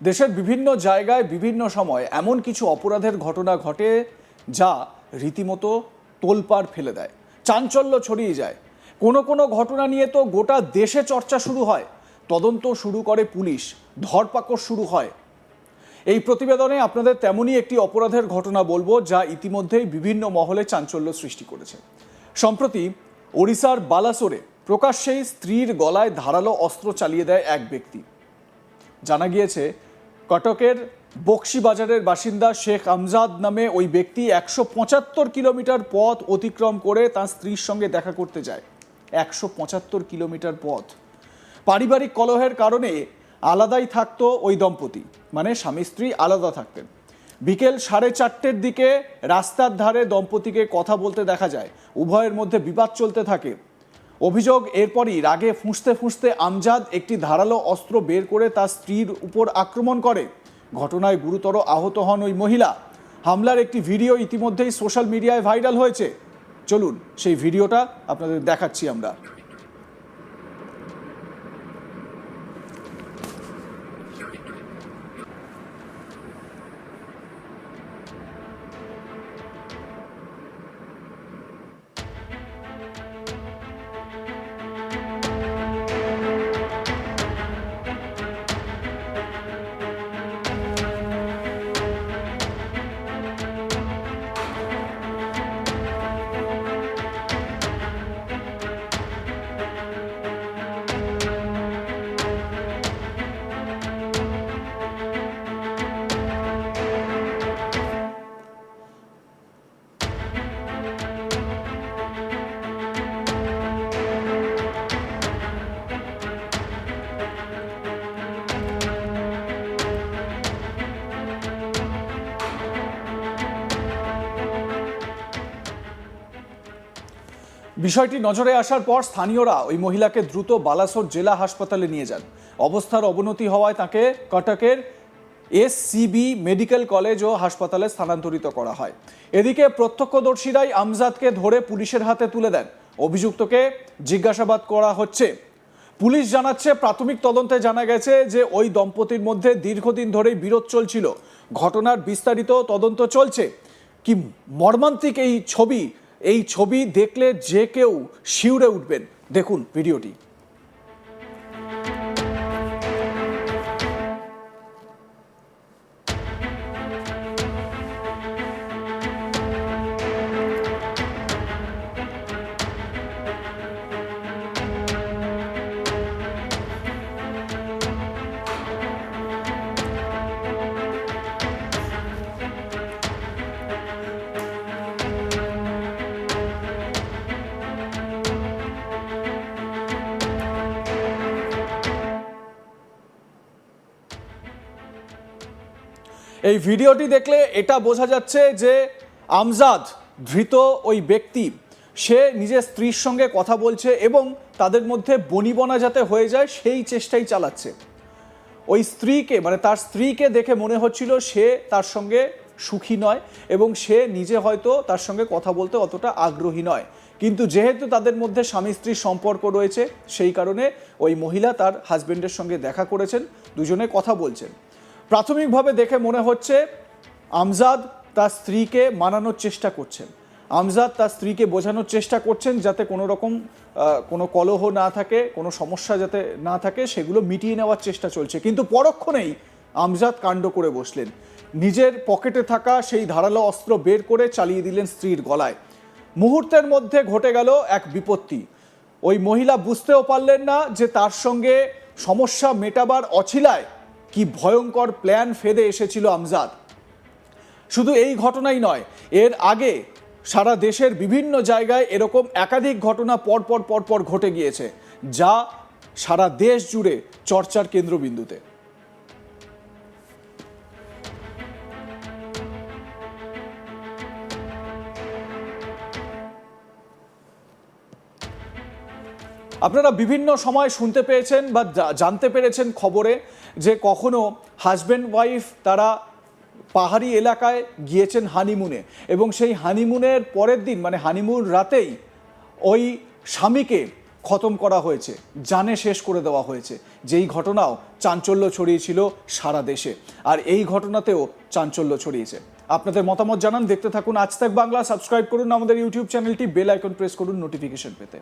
দেশের বিভিন্ন জায়গায় বিভিন্ন সময় এমন কিছু অপরাধের ঘটনা ঘটে যা রীতিমতো তোলপাড় ফেলে দেয়, চাঞ্চল্য ছড়িয়ে যায়। কোনো কোনো ঘটনা নিয়ে তো গোটা দেশে চর্চা শুরু হয়, তদন্ত শুরু করে পুলিশ, ধরপাকড় শুরু হয়। এই প্রতিবেদনে আপনাদের তেমনই একটি অপরাধের ঘটনা বলব যা ইতিমধ্যেই বিভিন্ন মহলে চাঞ্চল্য সৃষ্টি করেছে। সম্প্রতি ওড়িশার বালাসোরে প্রকাশ্যেই স্ত্রীর গলায় ধারালো অস্ত্র চালিয়ে দেয় এক ব্যক্তি। জানা গিয়েছে কটকের বক্সিবাজারের বাসিন্দা শেখ আমজাদ নামে ওই ব্যক্তি একশো পঁচাত্তর কিলোমিটার পথ অতিক্রম করে তার স্ত্রীর সঙ্গে দেখা করতে যায়। একশো পঁচাত্তর কিলোমিটার পথ। পারিবারিক কলহের কারণে আলাদাই থাকতো ওই দম্পতি মানে স্বামী স্ত্রী আলাদা থাকতেন। বিকেল সাড়ে চারটের দিকে রাস্তার ধারে দম্পতিকে কথা বলতে দেখা যায়। উভয়ের মধ্যে বিবাদ চলতে থাকে। অভিযোগ, এরপরই রাগে ফুঁসতে ফুঁসতে আমজাদ একটি ধারালো অস্ত্র বের করে তার স্ত্রীর উপর আক্রমণ করে। ঘটনায় গুরুতর আহত হন ওই মহিলা। হামলার একটি ভিডিও ইতিমধ্যেই সোশ্যাল মিডিয়ায় ভাইরাল হয়েছে। চলুন সেই ভিডিওটা আপনাদের দেখাচ্ছি আমরা। বিষয়টি নজরে আসার পর স্থানীয়রা ওই মহিলাকে দ্রুত বালাসোর জেলা হাসপাতালে নিয়ে যান। অবস্থার অবনতি হওয়ায় তাকে কটকের এসসিবি মেডিকেল কলেজ ও হাসপাতালে স্থানান্তরিত করা হয়। এদিকে প্রত্যক্ষদর্শীরাই আমজাদকে ধরে পুলিশের হাতে তুলে দেন। অভিযুক্তকে জিজ্ঞাসাবাদ করা হচ্ছে। পুলিশ জানাচ্ছে, প্রাথমিক তদন্তে জানা গেছে যে ওই দম্পতির মধ্যে দীর্ঘদিন ধরেই বিরোধ চলছিল। ঘটনার বিস্তারিত তদন্ত চলছে। কি মর্মান্তিক এই ছবি এই ছবি দেখলে যে কেউ শিউরে উঠবেন। দেখুন ভিডিওটি। এই ভিডিওটি দেখলে এটা বোঝা যাচ্ছে যে আমজাদ ধৃত ওই ব্যক্তি। সে নিজের স্ত্রীর সঙ্গে কথা বলছে এবং তাদের মধ্যে বনিবনা যাতে হয়ে যায়, সেই চেষ্টাই চালাচ্ছে। ওই স্ত্রীকে মানে তার স্ত্রীকে দেখে মনে হচ্ছিল সে তার সঙ্গে সুখী নয় এবং সে নিজে হয়তো তার সঙ্গে কথা বলতে অতটা আগ্রহী নয়। কিন্তু যেহেতু তাদের মধ্যে স্বামী স্ত্রীর সম্পর্ক রয়েছে, সেই কারণে ওই মহিলা তার হাজবেন্ডের সঙ্গে দেখা করেছেন, দুজনে কথা বলছেন। প্রাথমিকভাবে দেখে মনে হচ্ছে আমজাদ তার স্ত্রীকে মানানোর চেষ্টা করছেন। আমজাদ তার স্ত্রীকে বোঝানোর চেষ্টা করছেন যাতে কোনো রকম কোনো কলহ না থাকে, কোনো সমস্যা যাতে না থাকে, সেগুলো মিটিয়ে নেওয়ার চেষ্টা চলছে। কিন্তু পরক্ষণেই আমজাদ কাণ্ড করে বসলেন। নিজের পকেটে থাকা সেই ধারালো অস্ত্র বের করে চালিয়ে দিলেন স্ত্রীর গলায়। মুহূর্তের মধ্যে ঘটে গেল এক বিপত্তি। ওই মহিলা বুঝতেও পারলেন না যে তার সঙ্গে সমস্যা মেটাবার অছিলায় কি ভয়ঙ্কর প্ল্যান ফেদে এসেছিল আমজাদ। শুধু এই ঘটনাই নয়, এর আগে সারা দেশের বিভিন্ন জায়গায় এরকম একাধিক ঘটনা পরপর পরপর ঘটে গিয়েছে, যা সারা দেশ জুড়ে চর্চার কেন্দ্রবিন্দুতে। আপনারা বিভিন্ন সময় শুনতে পেয়েছেন বা জানতে পেরেছেন খবরে যে কখনো হাজব্যান্ড ওয়াইফ তারা পাহাড়ি এলাকায় গিয়েছেন হানিমুনে এবং সেই হানিমুনের পরের দিন মানে হানিমুন রাতেই ওই স্বামীকে খতম করা হয়েছে, জানে শেষ করে দেওয়া হয়েছে। যেই ঘটনাও চাঞ্চল্য ছড়িয়েছিল সারা দেশে। আর এই ঘটনাতেও চাঞ্চল্য ছড়িয়েছে। আপনাদের মতামত জানান, দেখতে থাকুন আজ তাক বাংলা সাবস্ক্রাইব করুন আমাদের ইউটিউব চ্যানেলটি বেল আইকন প্রেস করুন নোটিফিকেশন পেতে।